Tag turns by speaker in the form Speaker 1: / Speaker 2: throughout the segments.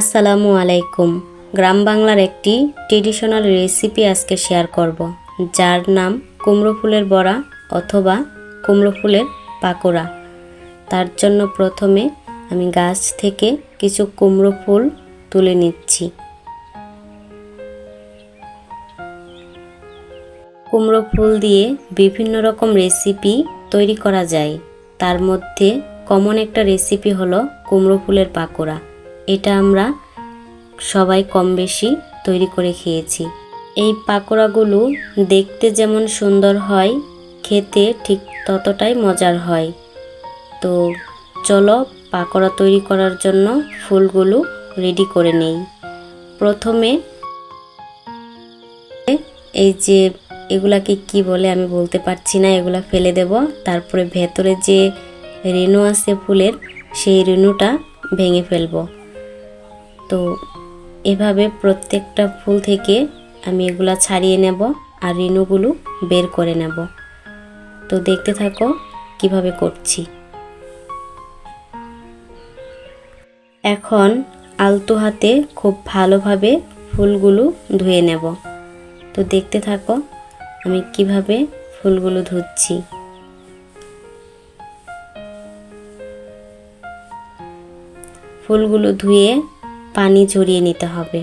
Speaker 1: আসসালামু আলাইকুম। গ্রাম বাংলার একটি ট্রেডিশনাল রেসিপি আজকে শেয়ার করব, যার নাম কুমড়ো ফুলের বড়া অথবা কুমড়ো ফুলের পাকোড়া। তার জন্য প্রথমে আমি গাছ থেকে কিছু কুমড়ো ফুল তুলে নিচ্ছি। কুমড়ো ফুল দিয়ে বিভিন্ন রকম রেসিপি তৈরি করা যায়। তার মধ্যে কমন একটা রেসিপি হলো কুমড়ো ফুলের পাকোড়া। এটা আমরা সবাই কম বেশি তৈরি করে খেয়েছি। এই পাকোড়াগুলো দেখতে যেমন সুন্দর হয়, খেতে ঠিক ততটাই মজার হয়। তো চলো পাকোড়া তৈরি করার জন্য ফুলগুলো রেডি করে নেই। প্রথমে এই যে এগুলাকে কি বলে আমি বলতে পারছি না, এগুলা ফেলে দেব। তারপরে ভেতরে যে রেণু আছে ফুলের, সেই রেণুটা ভেঙে ফেলব। তো এভাবে প্রত্যেকটা ফুল থেকে আমি এগুলা ছাড়িয়ে নেব আর রেণুগুলো বের করে নেব। তো দেখতে থাকো কীভাবে করছি। এখন আলতো হাতে খুব ভালোভাবে ফুলগুলো ধুয়ে নেব। তো দেখতে থাকো আমি কীভাবে ফুলগুলো ধুচ্ছি। ফুলগুলো ধুয়ে পানি ঝরিয়ে নিতে হবে।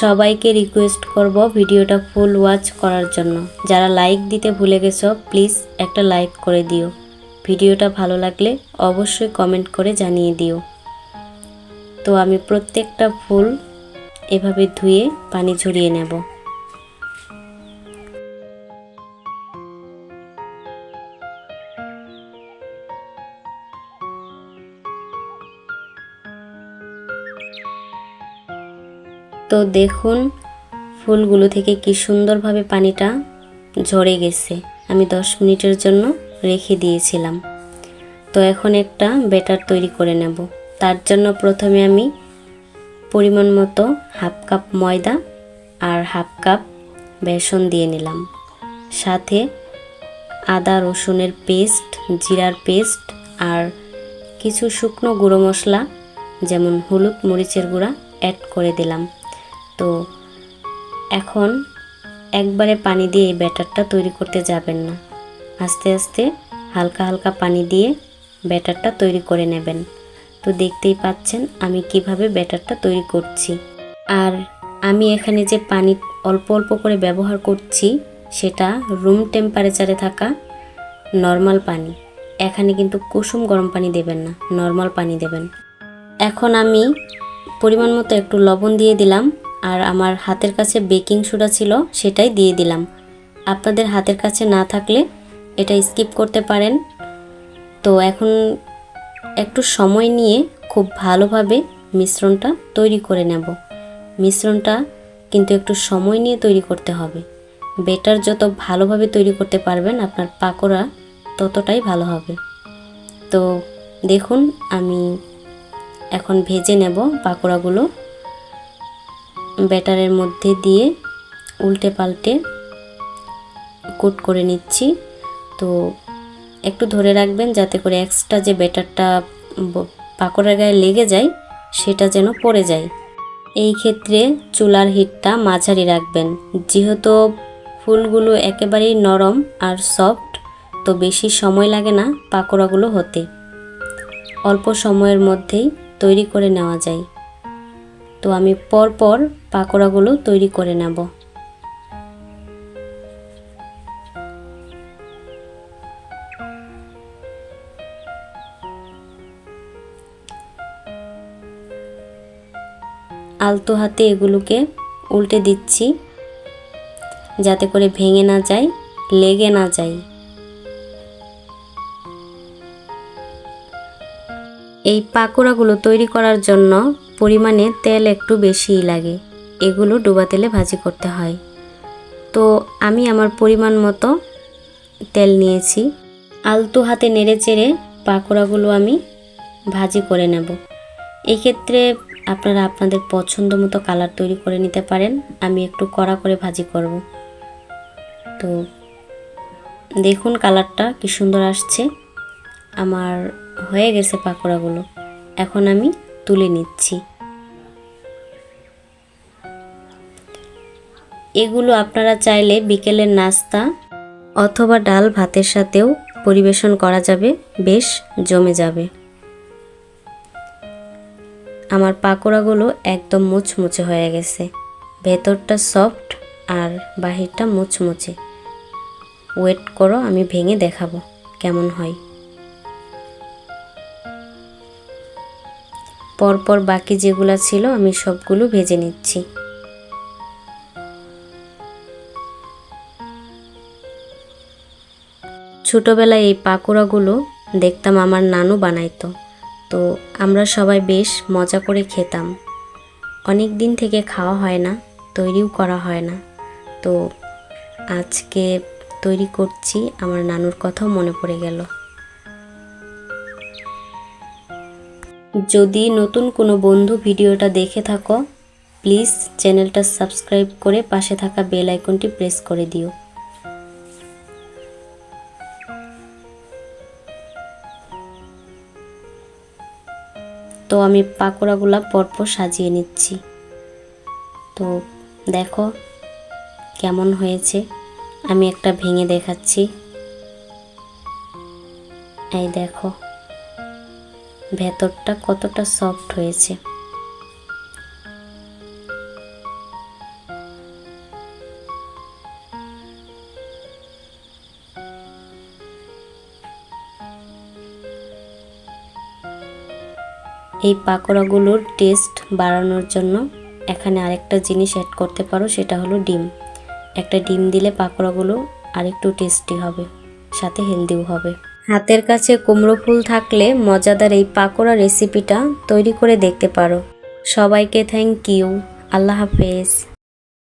Speaker 1: সবাইকে রিকোয়েস্ট করব ভিডিওটা ফুল ওয়াচ করার জন্য। যারা লাইক দিতে ভুলে গেছো প্লিজ একটা লাইক করে দিও। ভিডিওটা ভালো লাগলে অবশ্যই কমেন্ট করে জানিয়ে দিও। তো আমি প্রত্যেকটা ফুল এভাবে ধুয়ে পানি ঝরিয়ে নেব। তো দেখুন ফুলগুলো থেকে কি সুন্দরভাবে পানিটা ঝরে গেছে। আমি দশ মিনিটের জন্য রেখে দিয়েছিলাম। তো এখন একটা ব্যাটার তৈরি করে নেব। তার জন্য প্রথমে আমি পরিমাণ মতো হাফ কাপ ময়দা আর হাফ কাপ বেসন দিয়ে নিলাম। সাথে আদা, রসুনের পেস্ট, জিরার পেস্ট আর কিছু শুকনো গুঁড়ো মশলা, যেমন হলুদ মরিচের গুঁড়া অ্যাড করে দিলাম। তো এখন একবারে পানি দিয়ে এই ব্যাটারটা তৈরি করতে যাবেন না। আস্তে আস্তে হালকা হালকা পানি দিয়ে ব্যাটারটা তৈরি করে নেবেন। তো দেখতেই পাচ্ছেন আমি কীভাবে ব্যাটারটা তৈরি করছি। আর আমি এখানে যে পানি অল্প অল্প করে ব্যবহার করছি, সেটা রুম টেম্পারেচারে থাকা নর্মাল পানি। এখানে কিন্তু কুসুম গরম পানি দেবেন না নর্মাল পানি দেবেন। এখন আমি পরিমাণ মতো একটু লবণ দিয়ে দিলাম। আর আমার হাতের কাছে বেকিং সোডা ছিল, সেটাই দিয়ে দিলাম। আপনাদের হাতের কাছে না থাকলে এটা স্কিপ করতে পারেন। তো এখন একটু সময় নিয়ে খুব ভালোভাবে মিশ্রণটা তৈরি করে নেব। মিশ্রণটা কিন্তু একটু সময় নিয়ে তৈরি করতে হবে। বেটার যত ভালোভাবে তৈরি করতে পারবেন আপনার পাকোড়া, ততটাই ভালো হবে। তো দেখুন, আমি এখন ভেজে নেব পাকোড়াগুলো। ব্যাটারের মধ্যে দিয়ে উল্টে পাল্টে কুট করে নিচ্ছি। তো একটু ধরে রাখবেন যাতে করে এক্সট্রা যে ব্যাটারটা পাকোড়ার গায়ে লেগে যায়, সেটা যেন পড়ে যায়। এই ক্ষেত্রে চুলার হিটটা মাঝারি রাখবেন। যেহেতু ফুলগুলো একেবারেই নরম আর সফট তো বেশি সময় লাগে না পাকোড়াগুলো হতে। অল্প সময়ের মধ্যেই তৈরি করে নেওয়া যায়। তো আমি পরপর পাকোড়াগুলো তৈরি করে নেব। আলতো হাতে এগুলোকে উল্টে দিচ্ছি, যাতে করে ভেঙে না যায়, লেগে না যায়। এই পাকোড়াগুলো তৈরি করার জন্য পরিমাণে তেল একটু বেশিই লাগে। এগুলো ডোবা তেলে ভাজি করতে হয়। তো আমি আমার পরিমাণ মতো তেল নিয়েছি। আলতো হাতে নেড়ে চেড়ে পাকোড়াগুলো আমি ভাজি করে নেব। এক্ষেত্রে আপনারা আপনাদের পছন্দ মতো কালার তৈরি করে নিতে পারেন। আমি একটু কড়া করে ভাজি করব। তো দেখুন কালারটা কি সুন্দর আসছে। আমার হয়ে গেছে পাকোড়াগুলো। এখন আমি তুলে নিচ্ছি। এগুলো আপনারা চাইলে বিকেলের নাস্তা অথবা ডাল ভাতের সাথেও পরিবেশন করা যাবে, বেশ জমে যাবে। আমার পাকোড়াগুলো একদম মুচমুচে হয়ে গেছে। ভেতরটা সফট আর বাহিরটা মুচমুচে। ওয়েট করো, আমি ভেঙে দেখাবো কেমন হয়। পরপর বাকি যেগুলো ছিল, আমি সবগুলো ভেজে নিচ্ছি। ছোটোবেলায় এই পাকোড়াগুলো দেখতাম আমার নানু বানাইতো। তো আমরা সবাই বেশ মজা করে খেতাম। অনেক দিন থেকে খাওয়া হয় না, তৈরিও করা হয় না। তো আজকে তৈরি করছি, আমার নানুর কথাও মনে পড়ে গেল। যদি নতুন কোনো বন্ধু ভিডিওটা দেখে থাকো, প্লিজ চ্যানেলটা সাবস্ক্রাইব করে পাশে থাকা বেল আইকনটি প্রেস করে দিও। তো আমি পাকোড়াগুলো পরপর সাজিয়ে নিচ্ছি। তো দেখো কেমন হয়েছে। আমি একটা ভেঙে দেখাচ্ছি। এই দেখো, ভেতরটা কতটা সফট হয়েছে। এই পাকোড়াগুলোর টেস্ট বাড়ানোর জন্য এখানে আরেকটা জিনিস অ্যাড করতে পারো, সেটা হলো ডিম। একটা ডিম দিলে পাকোড়াগুলো আরেকটু টেস্টি হবে, সাথে হেলদিও হবে। হাতের কাছে কুমড়ো ফুল থাকলে মজাদার এই পাকোড়া রেসিপিটা তৈরি করে দেখতে পারো। সবাইকে থ্যাংক ইউ আল্লাহ হাফেজ।